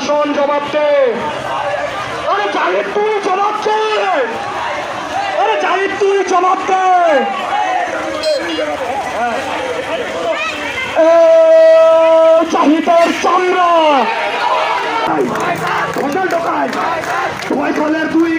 প্রশাসন জবাব আরে জাহিদ তুই জবাব আরে জাহিদ তুই জবাব জাহিদের ঢোকায়। দুই